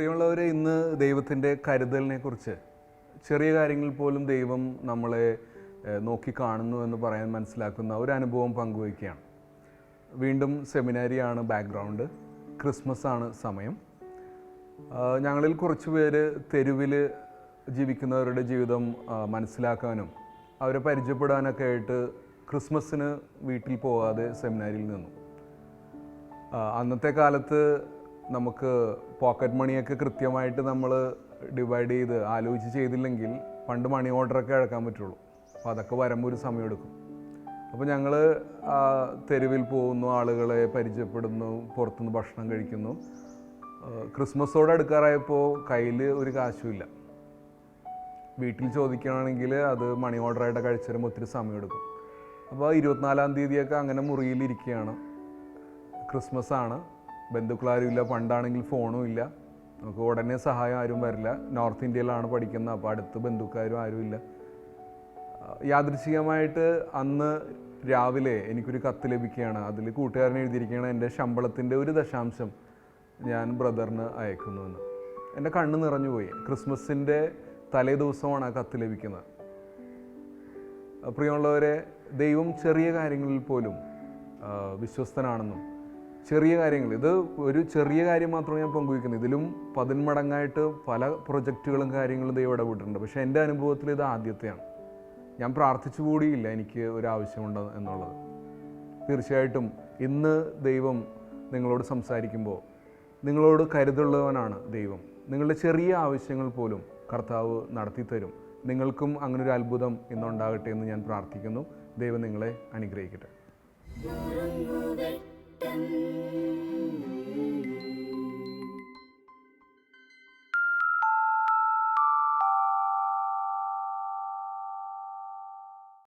പ്രിയമുള്ളവരെ ഇന്ന് ദൈവത്തിന്റെ കരുതലിനെ കുറിച്ച് ചെറിയ കാര്യങ്ങൾ പോലും ദൈവം നമ്മളെ നോക്കി കാണുന്നു എന്ന് പറയാൻ മനസ്സിലാക്കുന്ന ഒരു അനുഭവം പങ്കുവയ്ക്കുകയാണ്. വീണ്ടും സെമിനാരിയാണ് ബാക്ക്ഗ്രൗണ്ട്. ക്രിസ്മസ് ആണ് സമയം. ഞങ്ങളിൽ കുറച്ച് പേര് തെരുവിൽ ജീവിക്കുന്നവരുടെ ജീവിതം മനസ്സിലാക്കാനും അവരെ പരിചയപ്പെടാനൊക്കെ ആയിട്ട് ക്രിസ്മസിന് വീട്ടിൽ പോകാതെ സെമിനാരിയിൽ നിന്നു. അന്നത്തെ കാലത്ത് നമുക്ക് പോക്കറ്റ് മണിയൊക്കെ കൃത്യമായിട്ട് നമ്മൾ ഡിവൈഡ് ചെയ്ത് ആലോചിച്ച് ചെയ്തില്ലെങ്കിൽ പണ്ട് മണി ഓർഡറൊക്കെ അഴക്കാൻ പറ്റുള്ളൂ. അപ്പോൾ അതൊക്കെ വരുമ്പോൾ ഒരു സമയമെടുക്കും അപ്പോൾ ഞങ്ങൾ തെരുവിൽ പോകുന്നു ആളുകളെ പരിചയപ്പെടുന്നു പുറത്തുനിന്ന് ഭക്ഷണം കഴിക്കുന്നു. ക്രിസ്മസോടെ അടുക്കാറായപ്പോൾ കയ്യിൽ ഒരു കാശുമില്ല വീട്ടിൽ ചോദിക്കുകയാണെങ്കിൽ അത് മണി ഓർഡറായിട്ട് കഴിച്ചു വരുമ്പോൾ ഒത്തിരി സമയമെടുക്കും അപ്പോൾ ഇരുപത്തിനാലാം തീയതിയൊക്കെ അങ്ങനെ മുറിയിലിരിക്കുകയാണ് ക്രിസ്മസ് ആണ് ബന്ധുക്കളാരും ഇല്ല പണ്ടാണെങ്കിൽ ഫോണും ഇല്ല. നമുക്ക് ഉടനെ സഹായം ആരും വരില്ല. നോർത്ത് ഇന്ത്യയിലാണ് പഠിക്കുന്നത് അപ്പോൾ അടുത്ത് ബന്ധുക്കാരും ആരും ഇല്ല. ആ, അന്ന് രാവിലെ എനിക്കൊരു കത്ത് ലഭിക്കുകയാണ്. അതിൽ കൂട്ടുകാരൻ എഴുതിയിരിക്കുകയാണ് എന്റെ ശമ്പളത്തിന്റെ ഒരു ദശാംശം ഞാൻ ബ്രദറിന് അയക്കുന്നുവെന്ന് എന്റെ കണ്ണ് നിറഞ്ഞു പോയി. ക്രിസ്മസിന്റെ തലേ ദിവസമാണ് ആ കത്ത് ലഭിക്കുന്നത്. പ്രിയമുള്ളവരെ ദൈവം ചെറിയ കാര്യങ്ങളിൽ പോലും വിശ്വസ്തനാണെന്നും ചെറിയ കാര്യങ്ങൾ. ഇത് ഒരു ചെറിയ കാര്യം മാത്രമേ ഞാൻ പങ്കുവയ്ക്കുന്നത്. ഇതിലും പതിന്മടങ്ങായിട്ട് പല പ്രൊജക്റ്റുകളും കാര്യങ്ങളും ദൈവം ഇടപെട്ടിട്ടുണ്ട്. പക്ഷേ എന്റെ അനുഭവത്തിൽ ഇത് ആദ്യത്തെയാണ്. ഞാൻ പ്രാർത്ഥിച്ചു കൂടിയില്ല എനിക്ക് ഒരു ആവശ്യമുണ്ട് എന്നുള്ളത്. തീർച്ചയായിട്ടും ഇന്ന് ദൈവം നിങ്ങളോട് സംസാരിക്കുമ്പോൾ നിങ്ങളോട് കരുതുള്ളവനാണ് ദൈവം. നിങ്ങളുടെ ചെറിയ ആവശ്യങ്ങൾ പോലും കർത്താവ് നടത്തിത്തരും. നിങ്ങൾക്കും അങ്ങനെ ഒരു അത്ഭുതം ഇന്നുണ്ടാകട്ടെ എന്ന് ഞാൻ പ്രാർത്ഥിക്കുന്നു. ദൈവം നിങ്ങളെ അനുഗ്രഹിക്കട്ടെ. നുറുങ്ങുവെട്ടം